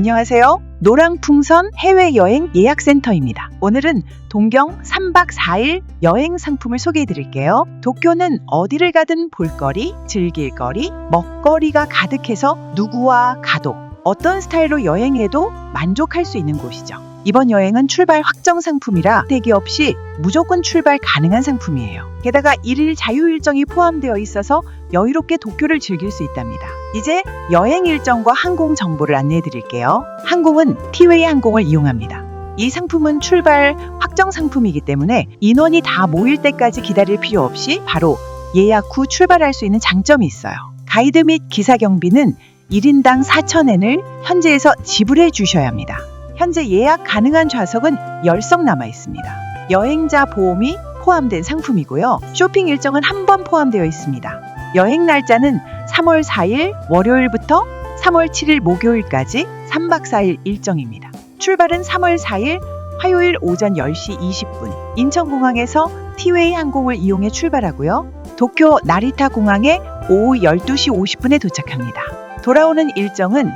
안녕하세요. 노랑풍선 해외여행 예약센터입니다. 오늘은 동경 3박 4일 여행 상품을 소개해 드릴게요. 도쿄는 어디를 가든 볼거리, 즐길거리, 먹거리가 가득해서 누구와 가도 어떤 스타일로 여행해도 만족할 수 있는 곳이죠. 이번 여행은 출발 확정 상품이라 대기 없이 무조건 출발 가능한 상품이에요. 게다가 1일 자유 일정이 포함되어 있어서 여유롭게 도쿄를 즐길 수 있답니다. 이제 여행 일정과 항공 정보를 안내해 드릴게요. 항공은 티웨이 항공을 이용합니다. 이 상품은 출발 확정 상품이기 때문에 인원이 다 모일 때까지 기다릴 필요 없이 바로 예약 후 출발할 수 있는 장점이 있어요. 가이드 및 기사 경비는 1인당 4,000엔을 현지에서 지불해 주셔야 합니다. 현재 예약 가능한 좌석은 10석 남아 있습니다. 여행자 보험이 포함된 상품이고요. 쇼핑 일정은 한 번 포함되어 있습니다. 여행 날짜는 3월 4일 월요일부터 3월 7일 목요일까지 3박 4일 일정입니다. 출발은 3월 4일 화요일 오전 10시 20분 인천공항에서 티웨이 항공을 이용해 출발하고요. 도쿄 나리타 공항에 오후 12시 50분에 도착합니다. 돌아오는 일정은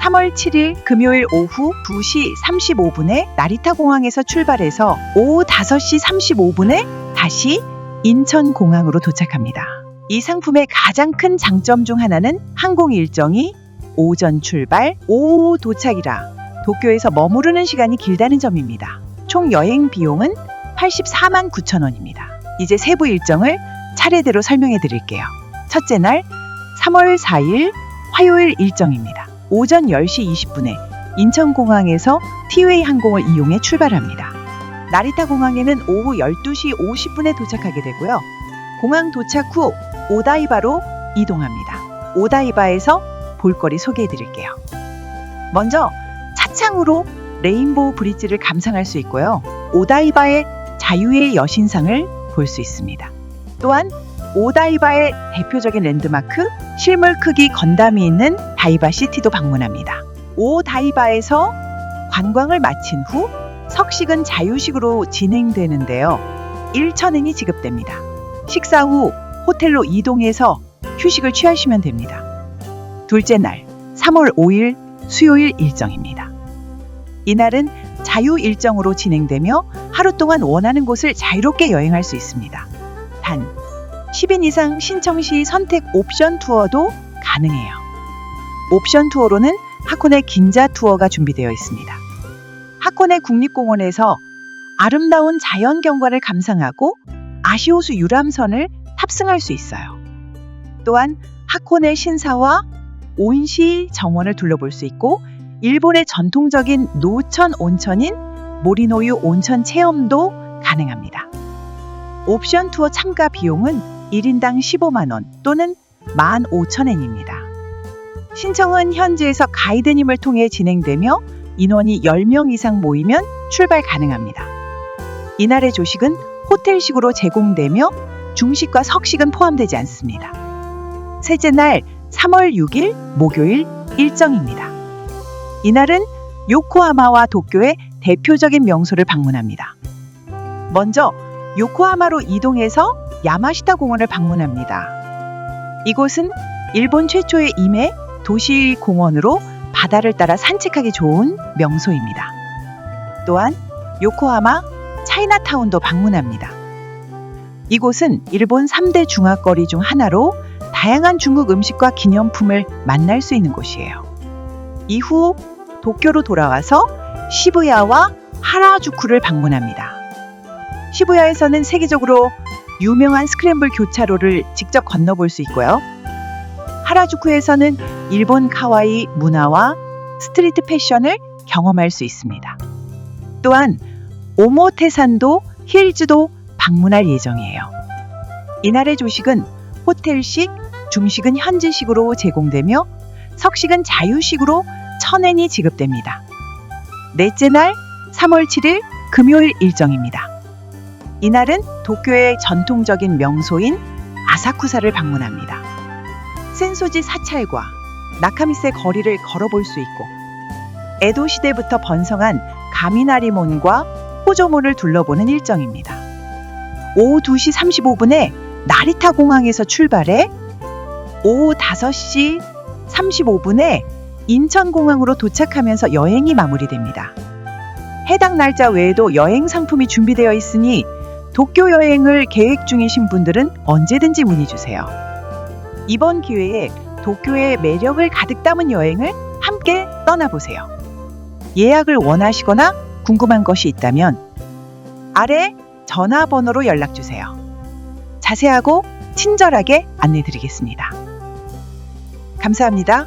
3월 7일 금요일 오후 2시 35분에 나리타 공항에서 출발해서 오후 5시 35분에 다시 인천 공항으로 도착합니다. 이 상품의 가장 큰 장점 중 하나는 항공 일정이 오전 출발, 오후 도착이라 도쿄에서 머무르는 시간이 길다는 점입니다. 총 여행 비용은 84만 9천 원입니다. 이제 세부 일정을 차례대로 설명해 드릴게요. 첫째 날 3월 4일 화요일 일정입니다. 오전 10시 20분에 인천공항에서 티웨이 항공을 이용해 출발합니다. 나리타 공항에는 오후 12시 50분에 도착하게 되고요. 공항 도착 후 오다이바로 이동합니다. 오다이바에서 볼거리 소개해 드릴게요. 먼저 차창으로 레인보우 브릿지를 감상할 수 있고요. 오다이바의 자유의 여신상을 볼 수 있습니다. 또한 오다이바의 대표적인 랜드마크 실물 크기 건담이 있는 다이바 시티도 방문합니다. 오다이바에서 관광을 마친 후 석식은 자유식으로 진행되는데요. 1천엔이 지급됩니다. 식사 후 호텔로 이동해서 휴식을 취하시면 됩니다. 둘째 날 3월 5일 수요일 일정입니다. 이날은 자유 일정으로 진행되며 하루 동안 원하는 곳을 자유롭게 여행할 수 있습니다. 단 10인 이상 신청 시 선택 옵션 투어도 가능해요. 옵션 투어로는 하코네 긴자 투어가 준비되어 있습니다. 하코네 국립공원에서 아름다운 자연 경관을 감상하고 아시오수 유람선을 탑승할 수 있어요. 또한 하코네 신사와 온시 정원을 둘러볼 수 있고 일본의 전통적인 노천 온천인 모리노유 온천 체험도 가능합니다. 옵션 투어 참가 비용은 1인당 15만 원 또는 15,000엔입니다. 신청은 현지에서 가이드님을 통해 진행되며 인원이 10명 이상 모이면 출발 가능합니다. 이날의 조식은 호텔식으로 제공되며 중식과 석식은 포함되지 않습니다. 셋째 날 3월 6일 목요일 일정입니다. 이날은 요코하마와 도쿄의 대표적인 명소를 방문합니다. 먼저 요코하마로 이동해서 야마시타 공원을 방문합니다. 이곳은 일본 최초의 임해 도시 공원으로 바다를 따라 산책하기 좋은 명소입니다. 또한 요코하마 차이나타운도 방문합니다. 이곳은 일본 3대 중화거리 중 하나로 다양한 중국 음식과 기념품을 만날 수 있는 곳이에요. 이후 도쿄로 돌아와서 시부야와 하라주쿠를 방문합니다. 시부야에서는 세계적으로 유명한 스크램블 교차로를 직접 건너볼 수 있고요. 하라주쿠에서는 일본 카와이 문화와 스트리트 패션을 경험할 수 있습니다. 또한 오모테산도 힐즈도 방문할 예정이에요. 이날의 조식은 호텔식, 중식은 현지식으로 제공되며 석식은 자유식으로 천엔이 지급됩니다. 넷째 날 3월 7일 금요일 일정입니다. 이날은 도쿄의 전통적인 명소인 아사쿠사를 방문합니다. 센소지 사찰과 나카미세 거리를 걸어볼 수 있고 에도 시대부터 번성한 가미나리몬과 호조몬을 둘러보는 일정입니다. 오후 2시 35분에 나리타 공항에서 출발해 오후 5시 35분에 인천공항으로 도착하면서 여행이 마무리됩니다. 해당 날짜 외에도 여행 상품이 준비되어 있으니 도쿄 여행을 계획 중이신 분들은 언제든지 문의 주세요. 이번 기회에 도쿄의 매력을 가득 담은 여행을 함께 떠나보세요. 예약을 원하시거나 궁금한 것이 있다면 아래 전화번호로 연락 주세요. 자세하고 친절하게 안내 드리겠습니다. 감사합니다.